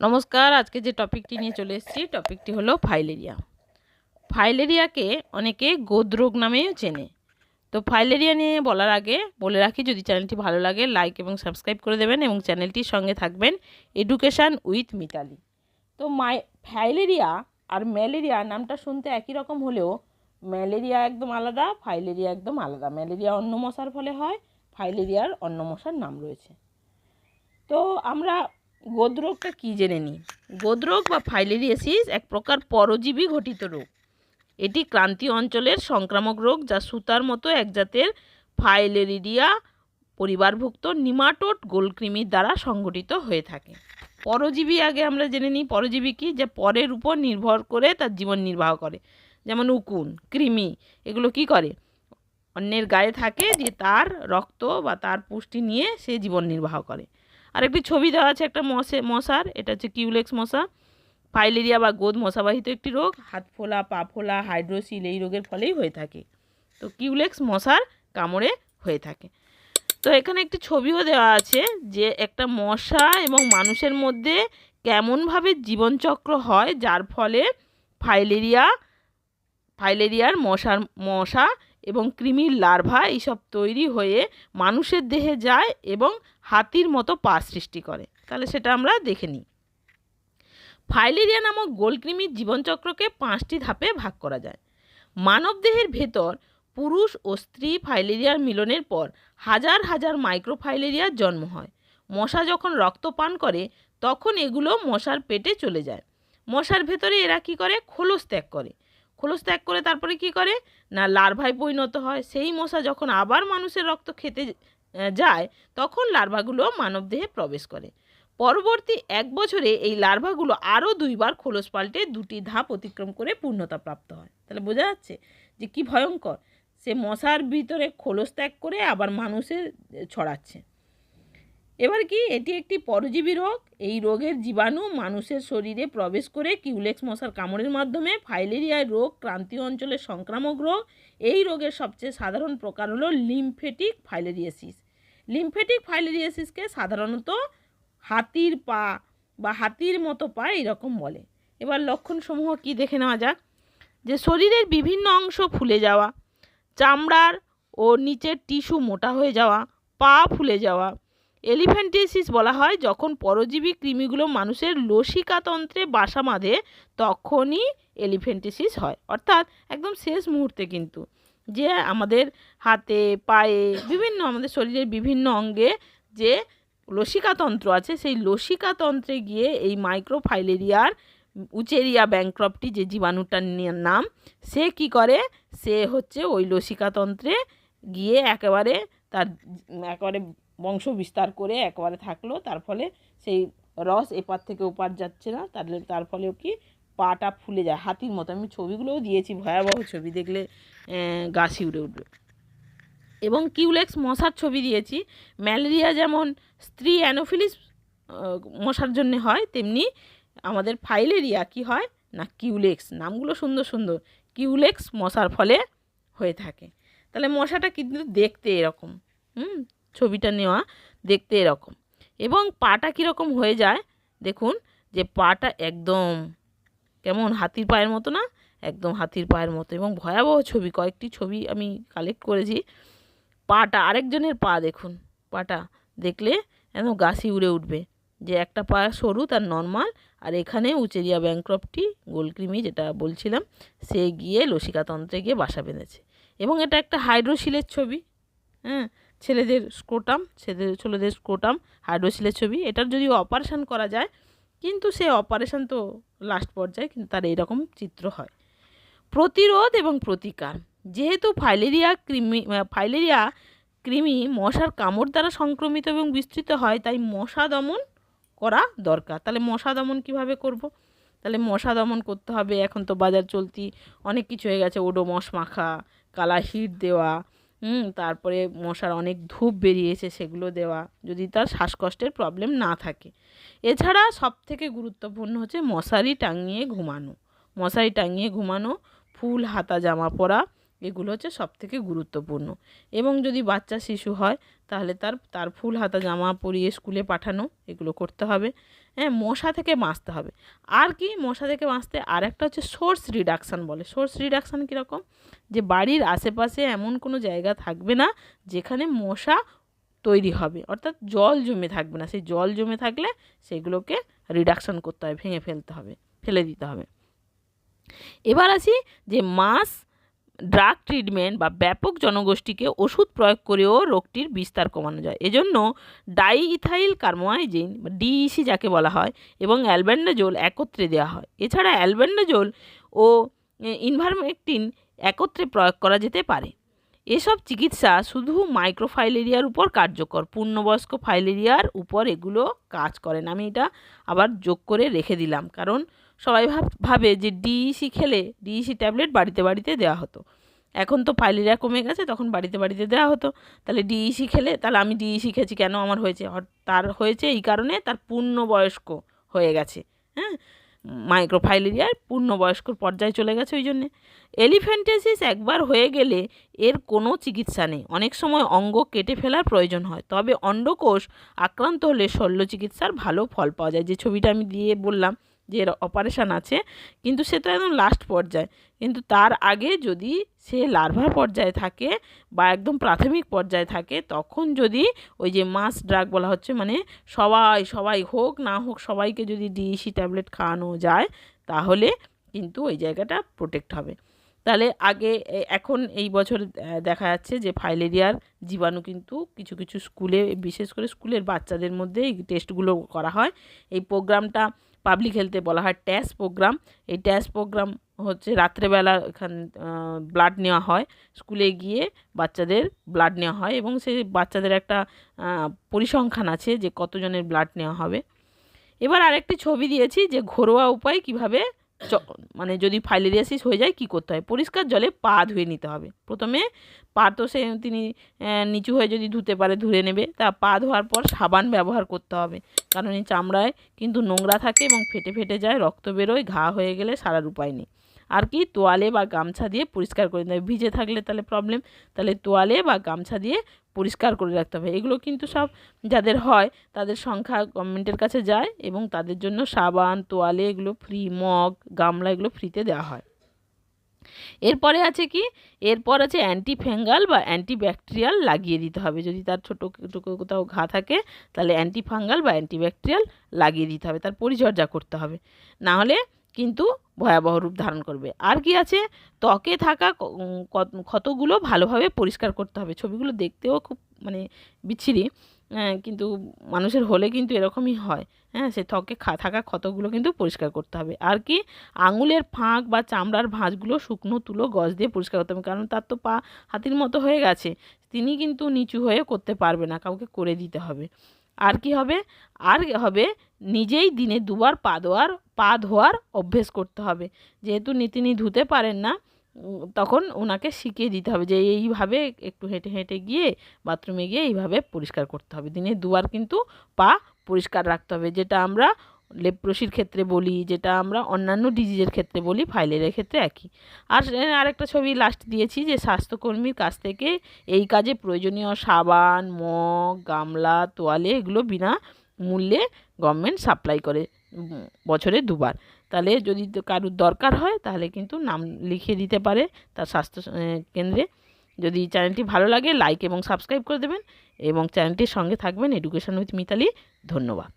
নমস্কার, আজকে যে টপিকটি নিয়ে চলে এসেছি টপিকটি হলো ফাইলেরিয়া। ফাইলেরিয়াকে অনেকে গোদরোগ নামেও চেনে। তো ফাইলেরিয়া নিয়ে বলার আগে বলে রাখি, যদি চ্যানেলটি ভালো লাগে লাইক এবং সাবস্ক্রাইব করে দেবেন এবং চ্যানেলটির সঙ্গে থাকবেন এডুকেশান উইথ মিতালি তো মাই, ফাইলেরিয়া আর ম্যালেরিয়া নামটা শুনতে একই রকম হলেও ম্যালেরিয়া একদম আলাদা, ফাইলেরিয়া একদম আলাদা। ম্যালেরিয়া অন্য মশার ফলে হয়, ফাইলেরিয়ার অন্য মশার নাম রয়েছে। তো আমরা গোদরোগটা কী জেনে নিই? গোদরোগ বা ফাইলেরিয়াসিস এক প্রকার পরজীবী ঘটিত রোগ। এটি ক্রান্তীয় অঞ্চলের সংক্রামক রোগ যা সুতার মতো এক জাতের ফাইলেরিডিয়া পরিবারভুক্ত নিমাটোড গোলকৃমির দ্বারা সংগঠিত হয়ে থাকে। পরজীবী আগে আমরা জেনে নিই পরজীবী কী? যে পরের উপর নির্ভর করে তার জীবন নির্বাহ করে। যেমন উকুন, কৃমি, এগুলো কি করে? অন্যের গায়ে থাকে যে তার রক্ত বা তার পুষ্টি নিয়ে সে জীবন নির্বাহ করে। আর একটি ছবি দেওয়া আছে, একটা মশে, মশার, এটা হচ্ছে কিউলেক্স মশা। ফাইলেরিয়া বা গোদ মশাবাহিত একটি রোগ। হাত ফোলা, পা ফোলা, হাইড্রোসিল এই রোগের ফলেই হয়ে থাকে। তো কিউলেক্স মশার কামড়ে হয়ে থাকে। তো এখানে একটি ছবিও দেওয়া আছে যে একটা মশা এবং মানুষের মধ্যে কেমনভাবে জীবনচক্র হয়, যার ফলে ফাইলেরিয়া, ফাইলেরিয়ার মশার, মশা এবং কৃমির লার্ভা এইসব তৈরি হয়ে মানুষের দেহে যায় এবং হাতির মতো পা সৃষ্টি করে। তাহলে সেটা আমরা দেখে নিই। ফাইলেরিয়া নামক গোলকৃমির জীবনচক্রকে পাঁচটি ধাপে ভাগ করা যায়। মানবদেহের ভেতর পুরুষ ও স্ত্রী ফাইলেরিয়ার মিলনের পর হাজার হাজার মাইক্রোফাইলেরিয়ার জন্ম হয়। মশা যখন রক্ত পান করে, তখন এগুলো মশার পেটে চলে যায়। মশার ভেতরে এরা কি করে? খোলস ত্যাগ করে। খোলস ত্যাগ করে তারপরে কি করে? না, লার্ভায় পরিণত হয়। সেই মশা যখন আবার মানুষের রক্ত খেতে যায়, তখন লার্ভাগুলো মানবদেহে প্রবেশ করে। পরবর্তী এক বছরে এই লার্ভাগুলো আরও দুইবার খোলস পাল্টে দুটি ধাপ অতিক্রম করে পূর্ণতা প্রাপ্ত হয়। তাহলে বোঝা যাচ্ছে যে কি ভয়ঙ্কর। সে মশার ভিতরে খোলস ত্যাগ করে আবার মানুষের ছড়াচ্ছে। এবার কি, এটি একটি পরজীবী রোগ? এই রোগের জীবাণু মানুষের শরীরে প্রবেশ করে কিউলেক্স মশার কামড়ের মাধ্যমে ফাইলেরিয়ায় রোগ, ক্রান্তীয় অঞ্চলের সংক্রামক রোগ। এই রোগের সবচেয়ে সাধারণ প্রকার হলো লিমফেটিক ফাইলেরিয়াসিস। লিমফেটিক ফাইলেরিয়াসিসকে সাধারণত হাতির পা বা হাতির মতো পা এরকম বলে। এবার লক্ষণসমূহ কি দেখে নেওয়া যাক? যে শরীরের বিভিন্ন অংশ ফুলে যাওয়া, চামড়ার ও নিচের টিস্যু মোটা হয়ে যাওয়া, পা ফুলে যাওয়া এলিফ্যান্টিসিস বলা হয়, যখন পরজীবী কৃমিগুলো মানুষের লসিকাতন্ত্রে বাসা বাঁধে, তখনই এলিফ্যান্টিসিস হয়। অর্থাৎ একদম শেষ মুহূর্তে কিন্তু। যে আমাদের হাতে, পায়ে, বিভিন্ন আমাদের শরীরের বিভিন্ন অঙ্গে যে লসিকাতন্ত্র আছে, সেই লসিকাতন্ত্রে গিয়ে এই মাইক্রোফাইলেরিয়ার উচেরিয়া ব্যাংক্রপটি, যে জীবাণুটার নাম, সে কি করে? সে হচ্ছে ওই লসিকাতন্ত্রে গিয়ে একেবারে তার, একেবারে বংশ বিস্তার করে একবারে থাকল, তার ফলে সেই রস এপার থেকে ওপার যাচ্ছে না, তার তার ফলেও কি পাটা ফুলে যায়, হাতির মতো। আমি ছবিগুলোও দিয়েছি, ভয়াবহ ছবি দেখলে গা শিউরে উঠবে। এবং কিউলেক্স মশার ছবি দিয়েছি, ম্যালেরিয়া যেমন স্ত্রী অ্যানোফিলিস মশার জন্য হয়, তেমনি আমাদের ফাইলেরিয়া কি হয়? না, কিউলেক্স, নামগুলো সুন্দর সুন্দর, কিউলেক্স মশার ফলে হয়ে থাকে। তাহলে মশাটা কিন্তু দেখতে এরকম, হুম? ছবিটা নেওয়া দেখতে এরকম। এবং পাটা কীরকম হয়ে যায়, দেখুন, যে পাটা একদম কেমন হাতির পায়ের মতো না, একদম হাতির পায়ের মতো। এবং ভয়াবহ ছবি, কয়েকটি ছবি আমি কালেক্ট করেছি। পাটা, আরেকজনের পা দেখুন, পাটা দেখলে একদম গাছি উড়ে উঠবে। যে একটা পা সরু, তার নর্মাল আর এখানে উচেরিয়া ব্যাংক্রপটি গোলকৃমি যেটা বলছিলাম, সে গিয়ে লসিকাতন্ত্রে গিয়ে বাসা বেঁধেছে। এবং এটা একটা হাইড্রোসিলের ছবি হ্যাঁ ছেলেদের স্ক্রোটাম ছেলেদের ছেলেদের স্ক্রোটাম হাইড্রোসিলের ছবি, এটার যদি অপারেশান করা যায়, কিন্তু সে অপারেশান তো লাস্ট পর্যায়ে, কিন্তু তার এইরকম চিত্র হয়। প্রতিরোধ এবং প্রতিকার। যেহেতু ফাইলেরিয়া কৃমি ফাইলেরিয়া কৃমি মশার কামড় দ্বারা সংক্রমিত এবং বিস্তৃত হয়, তাই মশা দমন করা দরকার। তাহলে মশা দমন কীভাবে করব। তাহলে মশা দমন করতে হবে, এখন তো বাজার চলতি অনেক কিছু হয়ে গেছে, ওডোমস মাখা কালা হিট দেওয়া হুম, তারপরে মশার অনেক ধূপ বেরিয়েছে সেগুলো দেওয়া, যদি তার শ্বাসকষ্টের প্রবলেম না থাকে। এছাড়া সব থেকে গুরুত্বপূর্ণ হচ্ছে মশারি টাঙিয়ে ঘুমানো। মশারি টাঙিয়ে ঘুমানো, ফুল, হাতা, জামা পরা এগুলো হচ্ছে সবথেকে গুরুত্বপূর্ণ। এবং যদি বাচ্চা শিশু হয়, তাহলে তার তার ফুল হাতা জামা পরিয়ে স্কুলে পাঠানো, এগুলো করতে হবে। হ্যাঁ মশা থেকে বাঁচতে হবে। আর কি, মশা থেকে বাঁচতে আর একটা হচ্ছে সোর্স রিডাকশান বলে। সোর্স রিডাকশান কীরকম? যে বাড়ির আশেপাশে এমন কোনো জায়গা থাকবে না, যেখানে মশা তৈরি হবে। অর্থাৎ জল জমে থাকবে না। সেই জল জমে থাকলে সেগুলোকে রিডাকশান করতে হবে, ভেঙে ফেলতে হবে, ফেলে দিতে হবে। এবার আসি যে মাস ড্রাগ ট্রিটমেন্ট বা ব্যাপক জনগোষ্ঠীকে ওষুধ প্রয়োগ করেও রোগটির বিস্তার কমানো যায়। এজন্য ডাইইথাইল কার্মোয়াইজিন বা ডিইসি যাকে বলা হয় এবং অ্যালবেন্ডাজোল একত্রে দেওয়া হয়। এছাড়া অ্যালবেন্ডাজোল ও ইনভারমেকটিন একত্রে প্রয়োগ করা যেতে পারে। এসব চিকিৎসা শুধু মাইক্রোফাইলেরিয়ার উপর কার্যকর, পূর্ণবয়স্ক ফাইলেরিয়ার উপর এগুলো কাজ করে না। আমি এটা আবার যোগ করে রেখে দিলাম। কারণ সবাই ভাব, ভাবে যে ডিইসি খেলে ডিইসি ট্যাবলেট বাড়িতে বাড়িতে দেওয়া হতো। এখন তো ফাইলেরিয়া কমে গেছে, তখন বাড়িতে বাড়িতে দেওয়া হতো। তাহলে ডিইসি খেলে, তাহলে আমি ডিইসি খেয়েছি, কেন আমার হয়েছে? তার হয়েছে এই কারণে তার পূর্ণবয়স্ক হয়ে গেছে হ্যাঁ? মাইক্রোফাইলেরিয়ার পূর্ণবয়স্ক পর্যায়ে চলে গেছে ওই জন্যে। এলিফ্যান্টেসিস একবার হয়ে গেলে এর কোনো চিকিৎসা নেই। অনেক সময় অঙ্গ কেটে ফেলার প্রয়োজন হয়। তবে অন্ডকোষ আক্রান্ত হলে শল্য চিকিৎসার ভালো ফল পাওয়া যায়। যে ছবিটা আমি দিয়ে বললাম যে অপারেশান আছে, কিন্তু সে তো একদম লাস্ট পর্যায়ে। কিন্তু তার আগে যদি সে লার্ভা পর্যায়ে থাকে বা একদম প্রাথমিক পর্যায়ে থাকে, তখন যদি ওই যে মাস ড্রাগ বলা হচ্ছে মানে সবাই সবাই হোক, না হোক, সবাইকে যদি ডিইসি ট্যাবলেট খাওয়ানো যায়, তাহলে কিন্তু ওই জায়গাটা প্রোটেক্ট হবে। তাহলে আগে এখন এই বছর দেখা যাচ্ছে যে ফাইলেরিয়ার জীবাণু কিন্তু কিছু কিছু স্কুলে, বিশেষ করে স্কুলের বাচ্চাদের মধ্যে এই টেস্টগুলো করা হয়। এই প্রোগ্রামটা পাবলিক হেলথে বলা হয় ট্যাস প্রোগ্রাম এই ট্যাস প্রোগ্রাম হচ্ছে রাত্রেবেলা এখান ব্লাড নেওয়া হয়। স্কুলে গিয়ে বাচ্চাদের ব্লাড নেওয়া হয় এবং সেই বাচ্চাদের একটা পরিসংখ্যান আছে যে কতজনের ব্লাড নেওয়া হবে। এবার আরেকটি ছবি দিয়েছি যে ঘরোয়া উপায় কীভাবে মানে যদি ফাইলেরিয়াসিস হয়ে যায়, কি করতে হয়? পরিষ্কার জলে পা ধুয়ে নিতে হবে। প্রথমে পা তো সে, তিনি নিচু হয়ে যদি ধুতে পারে, ধুয়ে নেবে। তা পা ধোয়ার পর সাবান ব্যবহার করতে হবে। কারণ এই চামড়ায় কিন্তু নোংরা থাকে এবং ফেটে ফেটে যায়, রক্ত বেরোয়, ঘা হয়ে গেলে সারার উপায় নেই। আর কি তোয়ালে বা গামছা দিয়ে পরিষ্কার করে নিতে হবে ভিজে থাকলে তাহলে প্রবলেম তাহলে তোয়ালে বা গামছা দিয়ে পরিষ্কার করে রাখতে হবে। এগুলো কিন্তু সব যাদের হয়, তাদের সংখ্যা গভর্নমেন্টের কাছে যায় এবং তাদের জন্য সাবান, তোয়ালে এগুলো ফ্রি মগ, গামলা এগুলো ফ্রিতে দেওয়া হয়। এরপরে আছে কি? এরপর আছে অ্যান্টি ফ্যাঙ্গাল বা অ্যান্টি ব্যাকটেরিয়াল লাগিয়ে দিতে হবে। যদি তার ছোটো কোথাও ঘা থাকে, তাহলে অ্যান্টি ফাঙ্গাল বা অ্যান্টি ব্যাকটেরিয়াল লাগিয়ে দিতে হবে। তার পরিচর্যা করতে হবে। না হলে কিন্তু ভয়াবহ রূপ ধারণ করবে। আর কি আছে? ত্বকে থাকা ক্ষতগুলো ভালোভাবে পরিষ্কার করতে হবে। ছবিগুলো দেখতেও খুব মানে বিচ্ছিরি কিন্তু মানুষের হলে কিন্তু এরকমই হয়। হ্যাঁ সে ত্বকে থাকা ক্ষতগুলো কিন্তু পরিষ্কার করতে হবে। আর কি? আঙুলের ফাঁক বা চামড়ার ভাঁজগুলো শুকনো তুলো গজ দিয়ে পরিষ্কার করতে হবে, কারণ তার তো পা হাতির মতো হয়ে গেছে। তিনি কিন্তু নিচু হয়ে করতে পারবে না, কাউকে করে দিতে হবে। আর কি হবে? আর হবে নিজেই দিনে দুবার পা ধোয়ার পা ধোয়ার অভ্যেস করতে হবে। যেহেতু তিনি ধুতে পারেন না তখন ওনাকে শিখিয়ে দিতে হবে যে এইভাবে একটু হেঁটে হেঁটে গিয়ে, বাথরুমে গিয়ে এইভাবে পরিষ্কার করতে হবে। দিনে দুবার কিন্তু পা পরিষ্কার রাখতে হবে। যেটা আমরা লেপ্রসির ক্ষেত্রে বলি, যেটা আমরা অন্যান্য ডিজিজের ক্ষেত্রে বলি, ফাইলের ক্ষেত্রে একই। আর আরেকটা ছবি লাস্ট দিয়েছি যে স্বাস্থ্যকর্মীর কাছ থেকে এই কাজে প্রয়োজনীয় সাবান, মগ, গামলা, তোয়ালে এগুলো বিনা মূল্যে গভর্নমেন্ট সাপ্লাই করে বছরে দুবার। তাহলে যদি কারুর দরকার হয়, তাহলে কিন্তু নাম লিখিয়ে দিতে পারে তার স্বাস্থ্য কেন্দ্রে। যদি চ্যানেলটি ভালো লাগে লাইক এবং সাবস্ক্রাইব করে দেবেন এবং চ্যানেলটির সঙ্গে থাকবেন এডুকেশন উইথ মিতালি ধন্যবাদ।